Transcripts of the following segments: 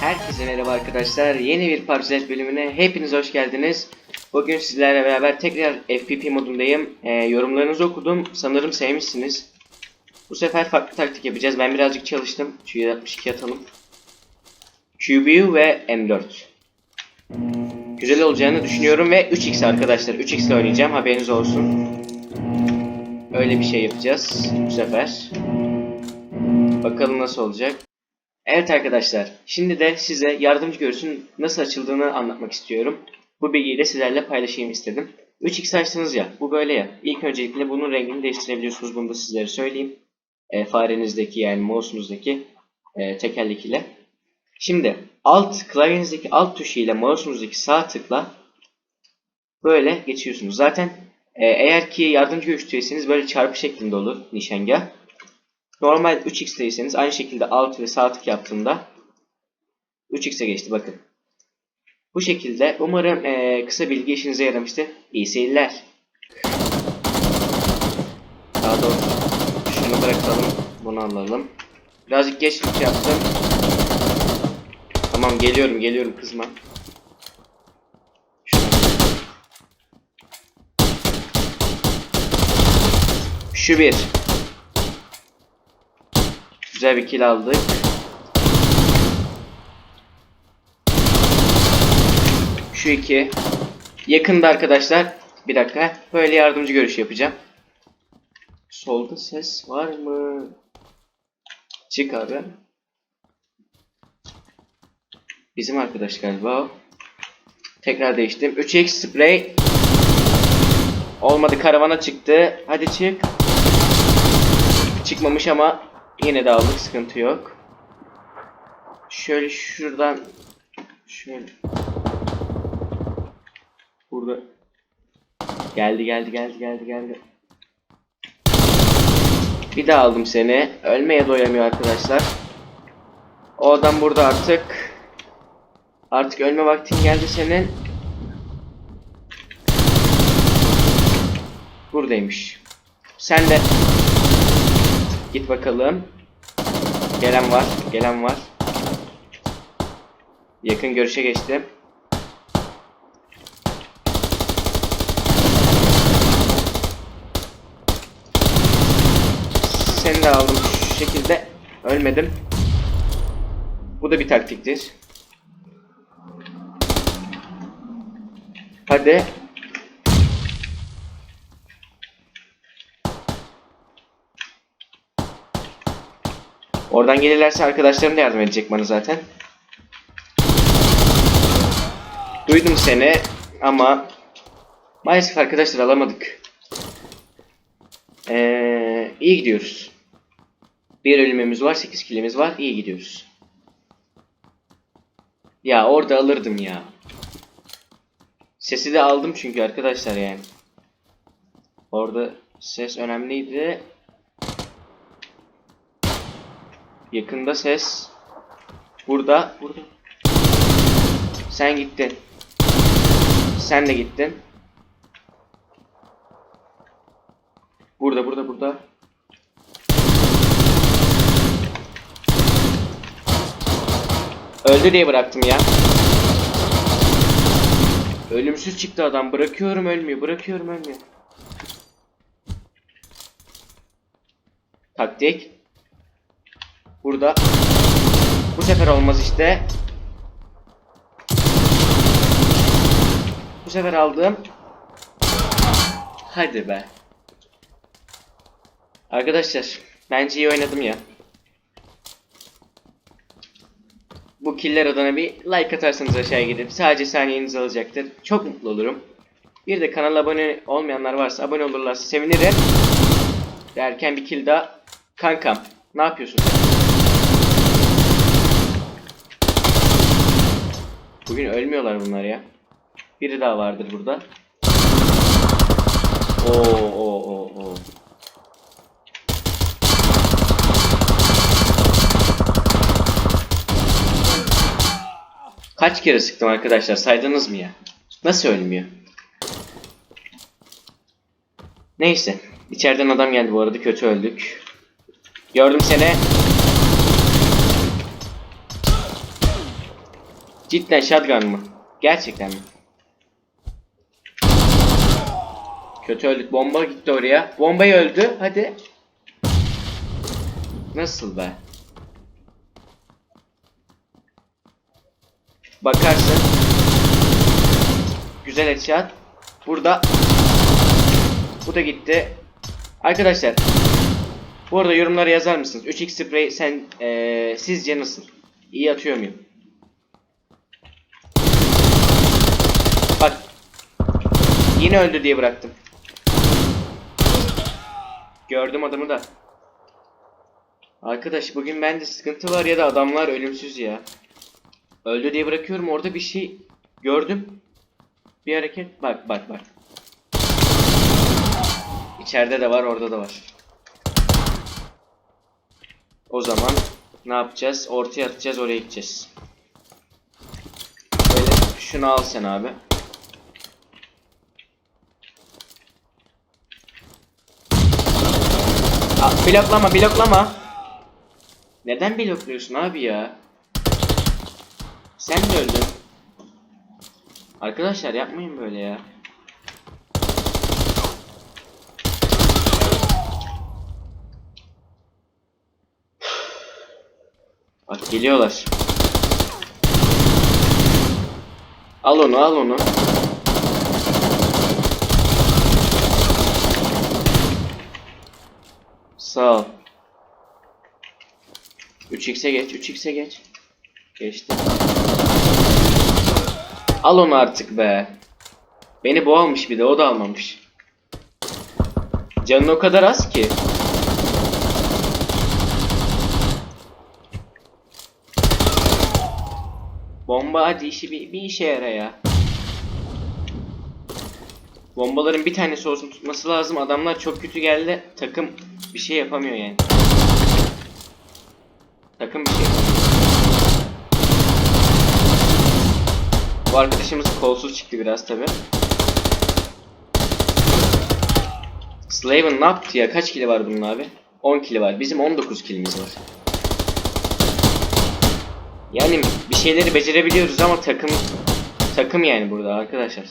Herkese merhaba arkadaşlar. Yeni bir PUBG bölümüne hepiniz hoş geldiniz. Bugün sizlerle beraber tekrar FPP modundayım. Ee, yorumlarınızı okudum. Sanırım sevmişsiniz. Bu sefer farklı taktik yapacağız. Ben birazcık çalıştım. Şu 62 atalım. QBU ve M4. Güzel olacağını düşünüyorum ve 3x arkadaşlar. 3x ile oynayacağım. Haberiniz olsun. Öyle bir şey yapacağız bu sefer. Bakalım nasıl olacak. Evet arkadaşlar, şimdi de size yardımcı görsün nasıl açıldığını anlatmak istiyorum. Bu bilgiyi de sizlerle paylaşayım istedim. 3x açtınız ya, bu böyle ya. İlk öncelikle bunun rengini değiştirebiliyorsunuz, bunu da sizlere söyleyeyim. E, farenizdeki yani mouse'unuzdaki e, tekerlek ile. Şimdi alt klavyenizdeki alt tuşu ile mouse'unuzdaki sağ tıkla böyle geçiyorsunuz. Zaten e, eğer ki yardımcı görüştüyseniz böyle çarpı şeklinde olur nişangah. Normal 3x'teyseniz aynı şekilde alt ve sağ tık yaptığımda 3x'e geçti bakın. Bu şekilde umarım eee, kısa bilgi işinize yaramıştır. İyi seyirler. Daha doğrusu şunu bırakalım. Bunu alalım. Birazcık geç şey yaptım. Tamam geliyorum geliyorum kızma. Şu bir. Güzel bir kill aldık. Şu iki. Yakında arkadaşlar. Bir dakika. Böyle yardımcı görüş yapacağım. Solda ses var mı? Çık abi. Bizim arkadaş galiba. Tekrar değiştim. 3x spray. Olmadı karavana çıktı. Hadi çık. Çıkmamış ama yine de aldık sıkıntı yok. Şöyle şuradan şöyle burada geldi geldi geldi geldi geldi. Bir daha aldım seni. Ölmeye doyamıyor arkadaşlar. O adam burada artık. Artık ölme vaktin geldi senin. Buradaymış. Sen de Git bakalım. Gelen var. Gelen var. Yakın görüşe geçtim. Seni de aldım şu şekilde. Ölmedim. Bu da bir taktiktir. Hadi. Oradan gelirlerse arkadaşlarım da yardım edecek bana zaten. Duydum seni ama maalesef arkadaşlar alamadık. Ee, iyi gidiyoruz. Bir ölümümüz var, 8 kilimiz var. İyi gidiyoruz. Ya orada alırdım ya. Sesi de aldım çünkü arkadaşlar yani. Orada ses önemliydi. Yakında ses. Burada. Burada. Sen gittin. Sen de gittin. Burada burada burada. Öldü diye bıraktım ya. Ölümsüz çıktı adam. Bırakıyorum ölmüyor. Bırakıyorum ölmüyor. Taktik. Burada. Bu sefer olmaz işte. Bu sefer aldım. Hadi be. Arkadaşlar bence iyi oynadım ya. Bu killer adına bir like atarsanız aşağıya gidip sadece saniyenizi alacaktır. Çok mutlu olurum. Bir de kanala abone olmayanlar varsa abone olurlarsa sevinirim. Derken bir kill daha. Kankam ne yapıyorsun Bugün ölmüyorlar bunlar ya. Biri daha vardır burada. Oo oo oo oo. Kaç kere sıktım arkadaşlar saydınız mı ya? Nasıl ölmüyor? Neyse. İçeriden adam geldi bu arada kötü öldük. Gördüm seni. Cidden shotgun mı? Gerçekten mi? Kötü öldük. Bomba gitti oraya. Bombayı öldü. Hadi. Nasıl be? Bakarsın. Güzel headshot. Burada. Bu da gitti. Arkadaşlar. Bu arada yorumlara yazar mısınız? 3x spray sen eee, sizce nasıl? İyi atıyor muyum? Bak. Yine öldü diye bıraktım. Gördüm adamı da. Arkadaş bugün bende sıkıntı var ya da adamlar ölümsüz ya. Öldü diye bırakıyorum orada bir şey gördüm. Bir hareket bak bak bak. İçeride de var orada da var. O zaman ne yapacağız? Ortaya atacağız oraya gideceğiz. Böyle şunu al sen abi. Aa, bloklama bloklama. Neden blokluyorsun abi ya? Sen de öldün. Arkadaşlar yapmayın böyle ya. Bak geliyorlar. Al onu al onu. Sağ ol. 3x'e geç, 3x'e geç. Geçti. Al onu artık be. Beni bu almış bir de o da almamış. Canın o kadar az ki. Bomba hadi işi bir, bir işe yara ya. Bombaların bir tanesi olsun tutması lazım. Adamlar çok kötü geldi. Takım bir şey yapamıyor yani. Takım bir şey yapamıyor. Bu arkadaşımız kolsuz çıktı biraz tabi. Slaven ne yaptı ya? Kaç kili var bunun abi? 10 kili var. Bizim 19 kilimiz var. Yani bir şeyleri becerebiliyoruz ama takım takım yani burada arkadaşlar.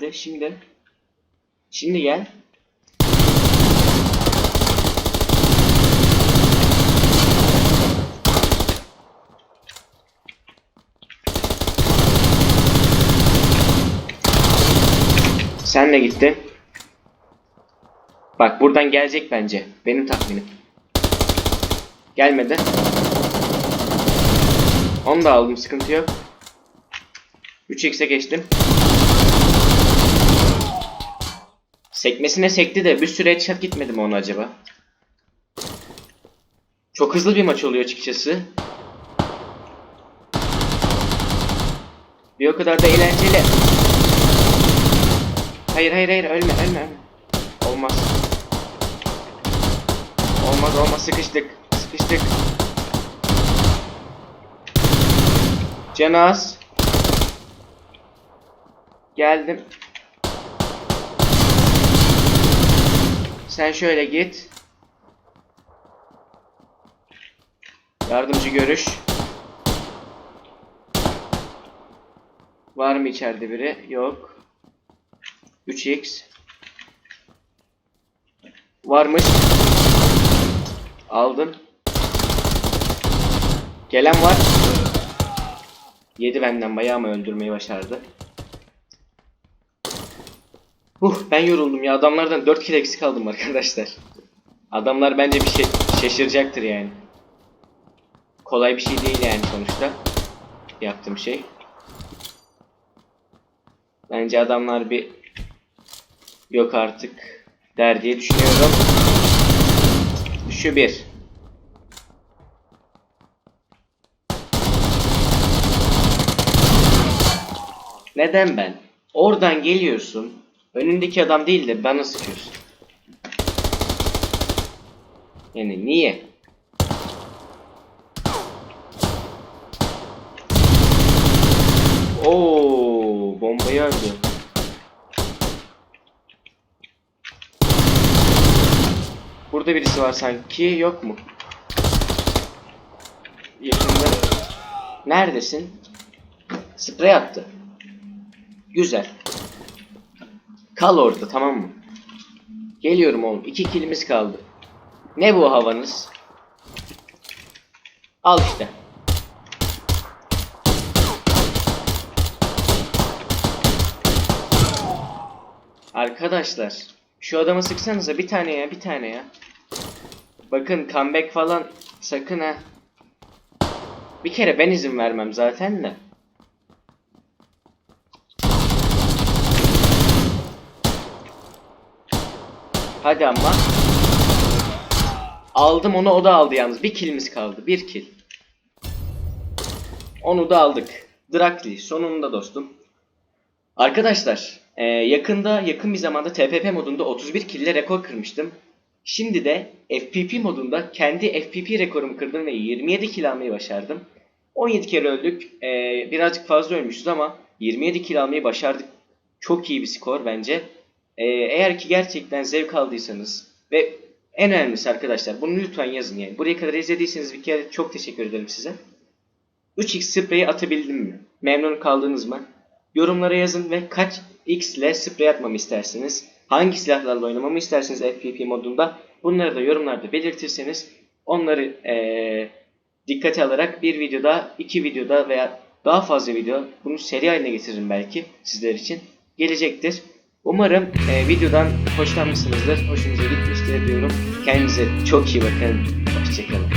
Hadi şimdi. Şimdi gel. Sen de gittin. Bak buradan gelecek bence. Benim tahminim. Gelmedi. Onu da aldım sıkıntı yok. 3x'e geçtim. Sekmesine sekti de bir süre headshot gitmedi mi ona acaba? Çok hızlı bir maç oluyor açıkçası. Bir o kadar da eğlenceli. Hayır hayır hayır ölme ölme. Olmaz. Olmaz olmaz sıkıştık. Sıkıştık. Canaz. Geldim. Sen şöyle git. Yardımcı görüş. Var mı içeride biri? Yok. 3x. Varmış. Aldım. Gelen var. Yedi benden bayağı mı öldürmeyi başardı. Huh ben yoruldum ya adamlardan 4 kill eksik aldım arkadaşlar. Adamlar bence bir şey şaşıracaktır yani. Kolay bir şey değil yani sonuçta. Yaptığım şey. Bence adamlar bir yok artık der diye düşünüyorum. Şu bir. Neden ben? Oradan geliyorsun. Önündeki adam değil de bana sıkıyorsun. Yani niye? Oo, öldü. Burada Burada birisi var sanki. Yok mu? Yakında. Neredesin? Sprey attı. Güzel. Kal orada tamam mı? Geliyorum oğlum. İki kilimiz kaldı. Ne bu havanız? Al işte. Arkadaşlar şu adama sıksanıza bir tane ya bir tane ya. Bakın comeback falan sakın ha. Bir kere ben izin vermem zaten de. Hadi ama. Aldım onu o da aldı yalnız. Bir killimiz kaldı. Bir kill. Onu da aldık. Drakli sonunda dostum. Arkadaşlar e, yakında yakın bir zamanda TPP modunda 31 kill ile rekor kırmıştım. Şimdi de FPP modunda kendi FPP rekorumu kırdım ve 27 kill almayı başardım. 17 kere öldük. E, birazcık fazla ölmüşüz ama 27 kill almayı başardık. Çok iyi bir skor bence. E, eğer ki gerçekten zevk aldıysanız ve en önemlisi arkadaşlar bunu lütfen yazın yani. Buraya kadar izlediyseniz bir kere çok teşekkür ederim size. 3x spreyi atabildim mi? Memnun kaldınız mı? Yorumlara yazın ve kaç x ile sprey atmamı istersiniz? Hangi silahlarla oynamamı istersiniz FPP modunda? Bunları da yorumlarda belirtirseniz onları eee, dikkate alarak bir videoda, iki videoda veya daha fazla video bunu seri haline getiririm belki sizler için gelecektir. Umarım eee, videodan hoşlanmışsınızdır, hoşunuza gitmiştir diyorum. Kendinize çok iyi bakın, hoşçakalın.